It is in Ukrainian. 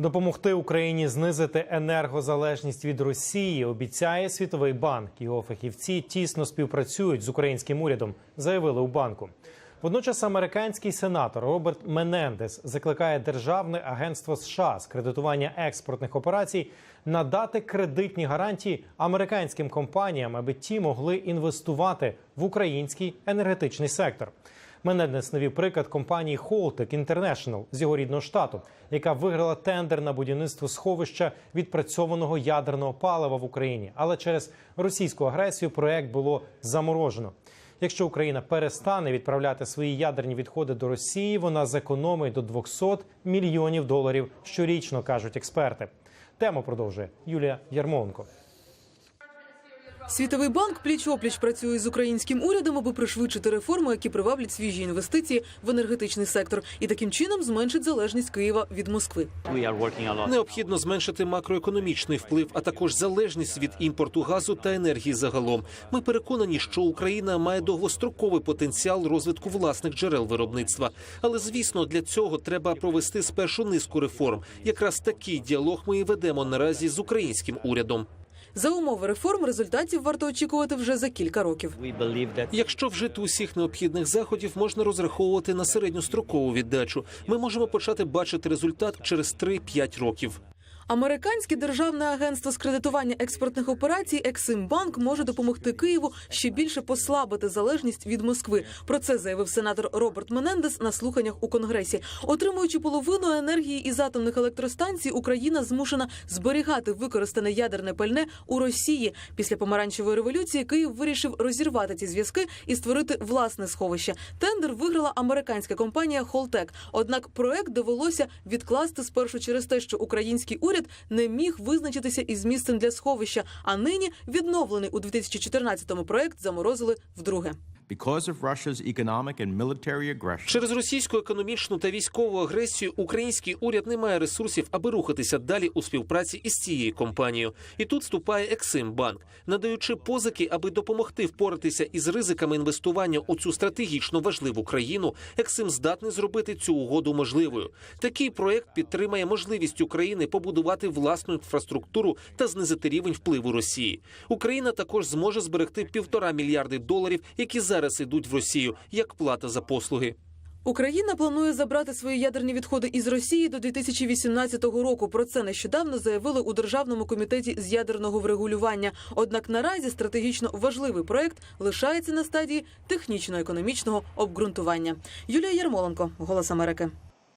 Допомогти Україні знизити енергозалежність від Росії обіцяє Світовий банк. Його фахівці тісно співпрацюють з українським урядом, заявили у банку. Водночас американський сенатор Роберт Менендес закликає Державне агентство США з кредитування експортних операцій надати кредитні гарантії американським компаніям, аби ті могли інвестувати в український енергетичний сектор. Менендес навів приклад компанії Holtec International з його рідного штату, яка виграла тендер на будівництво сховища відпрацьованого ядерного палива в Україні. Але через російську агресію проект було заморожено. Якщо Україна перестане відправляти свої ядерні відходи до Росії, вона зекономить до 200 мільйонів доларів щорічно, кажуть експерти. Тему продовжує Юлія Ярмоленко. Світовий банк пліч-опліч працює з українським урядом, аби пришвидшити реформи, які приваблять свіжі інвестиції в енергетичний сектор, і таким чином зменшить залежність Києва від Москви. Необхідно зменшити макроекономічний вплив, а також залежність від імпорту газу та енергії загалом. Ми переконані, що Україна має довгостроковий потенціал розвитку власних джерел виробництва. Але звісно, для цього треба провести спершу низку реформ. Якраз такий діалог ми і ведемо наразі з українським урядом. За умови реформ результатів варто очікувати вже за кілька років. Якщо вжити усіх необхідних заходів, можна розраховувати на середньострокову віддачу. Ми можемо почати бачити результат через 3-5 років. Американське державне агентство з кредитування експортних операцій Ексимбанк може допомогти Києву ще більше послабити залежність від Москви. Про це заявив сенатор Роберт Менендес на слуханнях у конгресі. Отримуючи половину енергії із атомних електростанцій, Україна змушена зберігати використане ядерне пальне у Росії. Після помаранчевої революції Київ вирішив розірвати ці зв'язки і створити власне сховище. Тендер виграла американська компанія Холтек. Однак проект довелося відкласти спершу через те, що український уряд не міг визначитися із місцем для сховища. А нині відновлений у 2014-му проект заморозили вдруге. Через російську економічну та військову агресію український уряд не має ресурсів, аби рухатися далі у співпраці із цією компанією. І тут вступає Ексимбанк, надаючи позики, аби допомогти впоратися із ризиками інвестування у цю стратегічно важливу країну. Ексим здатний зробити цю угоду можливою. Такий проект підтримає можливість України побудувати власну інфраструктуру та знизити рівень впливу Росії. Україна також зможе зберегти півтора мільярди доларів, які зараз ідуть в Росію як плата за послуги. Україна планує забрати свої ядерні відходи із Росії до 2018 року. Про це нещодавно заявили у державному комітеті з ядерного врегулювання. Однак наразі стратегічно важливий проект лишається на стадії технічно-економічного обґрунтування. Юлія Ярмоленко, Голос Америки.